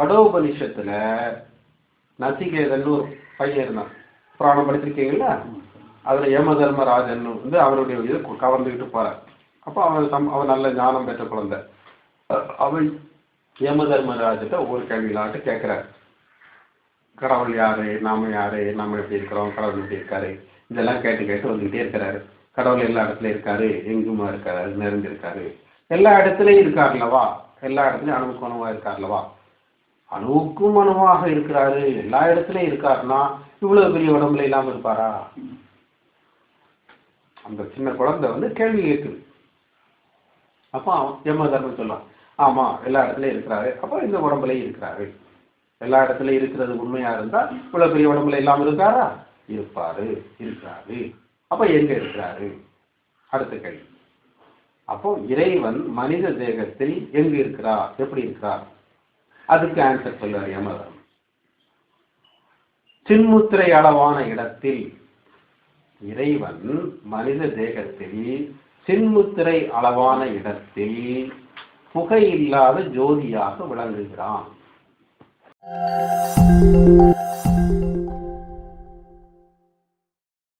கடோபனிஷத்துல நசிகேதன் ஒரு பையன் இருந்தான். புராணம் படிச்சிருக்கீங்களா அதுல யம தர்மராஜன் வந்து அவருடைய இது கவர்ந்துக்கிட்டு போறார். அப்போ அவன் சம் அவன் நல்ல ஞானம் பெற்ற குழந்தை. அவன் யம தர்மராஜத்தை ஒவ்வொரு கேள்விகளாட்டு கேட்கிறார் கடவுள் யாரு? நாம யாரு? நாம எப்படி இருக்கிறோம்? கடவுள் எப்படி இருக்காரு? இதெல்லாம் கேட்டு கேட்டு வந்துகிட்டே இருக்கிறாரு. கடவுள் எல்லா இடத்துலயும் இருக்காரு. எங்குமா இருக்காரு? நிறைஞ்சிருக்காரு எல்லா இடத்துலயும் இருக்கார்லவா எல்லா இடத்துலயும் அணுவுக்கு இருக்கார்லவா அணுவுக்கும் அணுவாக இருக்கிறாரு. எல்லா இடத்துலயும் இருக்காருன்னா இவ்வளவு பெரிய உடம்புல இல்லாம இருப்பாரா? அந்த சின்ன குழந்தை வந்து கேள்வி கேட்குது. அப்போ அவன் யம தர்மம் சொல்லுவான் ஆமா எல்லா இடத்துலயும் இருக்கிறாரு. அப்போ இந்த உடம்புலயும் இருக்கிறாரு. எல்லா இடத்துலயும் இருக்கிறது உண்மையா இருந்தா இவ்வளவு பெரிய உடம்புல இல்லாம இருக்காரா? இருப்பாரு இருக்கிறாரு. அப்ப எங்க இருக்கிறாரு? அடுத்த கேள்வி. அப்போ இறைவன் மனித தேகத்தில் எங்கு இருக்கிறார்? எப்படி இருக்கிறார்? அதுக்கு ஆன்சர் சொல்லுவார் யமதர்மன் சின்முத்திரை அளவான இடத்தில் இறைவன் மனித தேகத்தில் சின்முத்திரை அளவான இடத்தில் புகையில்லாத ஜோதியாக விளங்குகிறான்.